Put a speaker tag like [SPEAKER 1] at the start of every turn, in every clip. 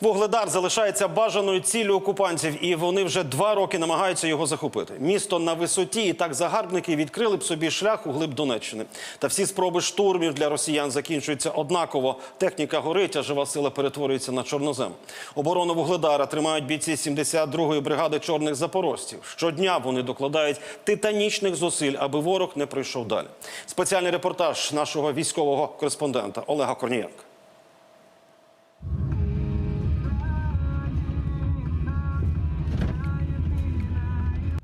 [SPEAKER 1] Вугледар залишається бажаною ціллю окупантів, і вони вже два роки намагаються його захопити. Місто на висоті, і так загарбники відкрили б собі шлях у глиб Донеччини. Та всі спроби штурмів для росіян закінчуються однаково. Техніка горить, а жива сила перетворюється на чорнозем. Оборону Вугледара тримають бійці 72-ї бригади чорних запорожців. Щодня вони докладають титанічних зусиль, аби ворог не пройшов далі. Спеціальний репортаж нашого військового кореспондента Олега Корнієнка.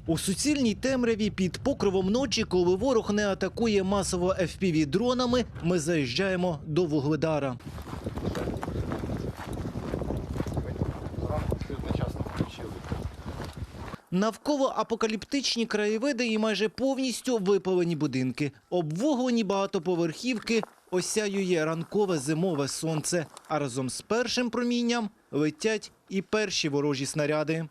[SPEAKER 2] У суцільній темряві під покровом ночі, коли ворог не атакує масово fpv дронами, ми заїжджаємо до Вугледара. Навколо апокаліптичні краєвиди і майже повністю випалені будинки. Обвуглені багатоповерхівки осяює ранкове зимове сонце. А разом з першим промінням летять і перші ворожі снаряди.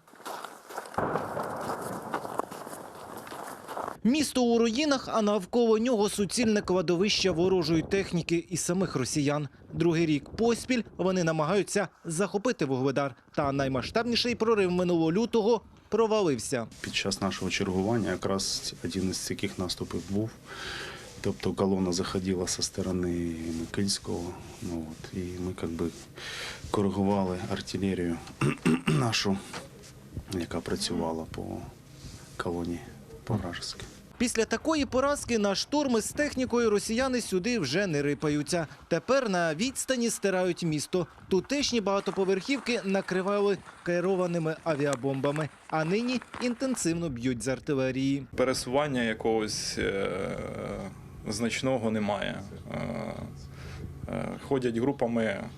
[SPEAKER 2] Місто у руїнах, а навколо нього суцільне кладовище ворожої техніки і самих росіян. Другий рік поспіль вони намагаються захопити Вугледар. Та наймасштабніший прорив минулого лютого провалився.
[SPEAKER 3] Під час нашого чергування якраз один із таких наступів був. Тобто колона заходила зі сторони Микильського. Ну, от, і ми як би коригували артилерію нашу, яка працювала по колоні по вражеськи.
[SPEAKER 2] Після такої поразки на штурми з технікою росіяни сюди вже не рипаються. Тепер на відстані стирають місто. Тутешні багатоповерхівки накривали керованими авіабомбами, а нині інтенсивно б'ють з артилерії.
[SPEAKER 4] пересування якогось е, значного немає. Е, е, ходять групами е,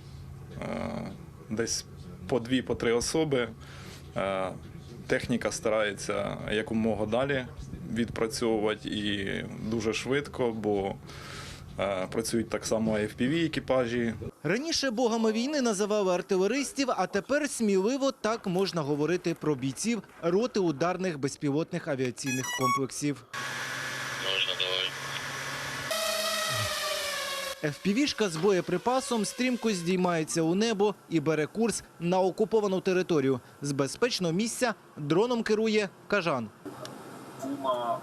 [SPEAKER 4] десь по дві, по три особи. Е, техніка старається якомога далі відпрацьовувати і дуже швидко, бо е, працюють так само FPV екіпажі,
[SPEAKER 2] Раніше богами війни називали артилеристів, а тепер сміливо так можна говорити про бійців роти ударних безпілотних авіаційних комплексів. ФПВ-шка з боєприпасом стрімко здіймається у небо і бере курс на окуповану територію. З безпечного місця дроном керує кажан.
[SPEAKER 5] Кума,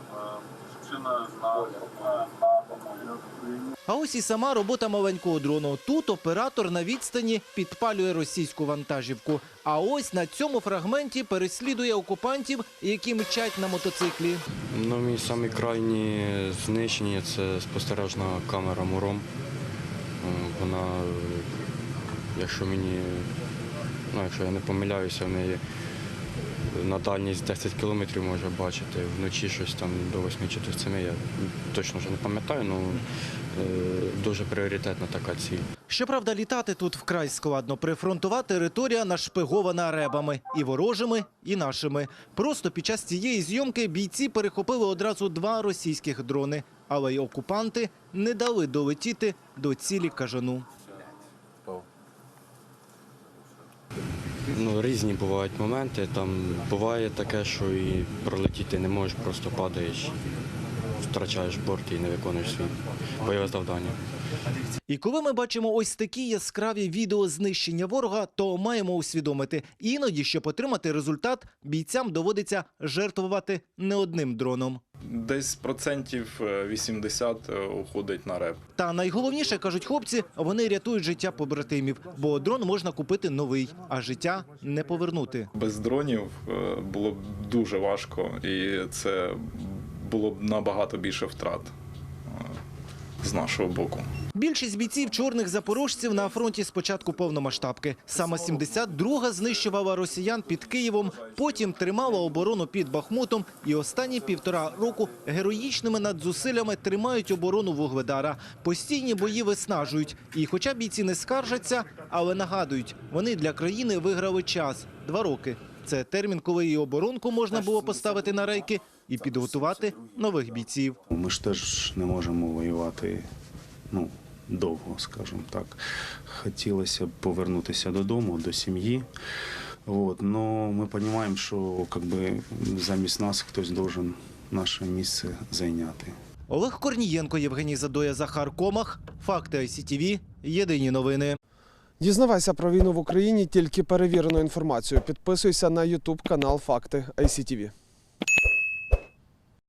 [SPEAKER 5] на, на,
[SPEAKER 2] А ось і сама робота маленького дрону. Тут оператор на відстані підпалює російську вантажівку. А ось на цьому фрагменті переслідує окупантів, які мчать на мотоциклі.
[SPEAKER 6] Ну, мій самі крайні знищення це спостережна камера Муром. Е, Вона, якщо мені, ну, якщо я не помиляюся, в неї на дальність 10 кілометрів може бачити. Вночі щось там до 8 чи до 7, я точно вже не пам'ятаю, але дуже пріоритетна така ціль.
[SPEAKER 2] Щоправда, літати тут вкрай складно. Прифронтова територія нашпигована ребами і ворожими, і нашими. Просто під час цієї зйомки бійці перехопили одразу два російських дрони, але й окупанти не дали долетіти до цілі кажану.
[SPEAKER 6] Ну, різні бувають моменти. Там буває таке, що і пролетіти не можеш, просто падаєш, втрачаєш борт і не виконуєш свій бойове завдання.
[SPEAKER 2] І коли ми бачимо ось такі яскраві відео знищення ворога, то маємо усвідомити, іноді, щоб отримати результат, бійцям доводиться жертвувати не одним дроном.
[SPEAKER 4] десь процентів е, 80 уходить на реп.
[SPEAKER 2] Та найголовніше кажуть хлопці, вони рятують життя побратимів, бо дрон можна купити новий, а життя не повернути.
[SPEAKER 4] Без дронів е, було б дуже важко, і це було б набагато більше втрат е, з нашого боку.
[SPEAKER 2] Більшість бійців чорних запорожців на фронті з початку повномасштабки. Саме 72-га знищувала росіян під Києвом, потім тримала оборону під Бахмутом. І останні півтора року героїчними надзусиллями тримають оборону Вугледара. Постійні бої виснажують. І хоча бійці не скаржаться, але нагадують, вони для країни виграли час два роки. Це термін, коли і оборонку можна було поставити на рейки і підготувати нових бійців.
[SPEAKER 3] Ми ж теж не можемо воювати ну, довго, скажімо так. Хотілося б повернутися додому, до сім'ї. От, но ми розуміємо, що как би, замість нас хтось должен наше місце зайняти.
[SPEAKER 2] Олег Корнієнко, Євгеній Задоя, Захар Комах. Факти ICTV. Єдині новини.
[SPEAKER 7] Дізнавайся про війну в Україні тільки перевірену інформацію. Підписуйся на YouTube канал Факти ICTV.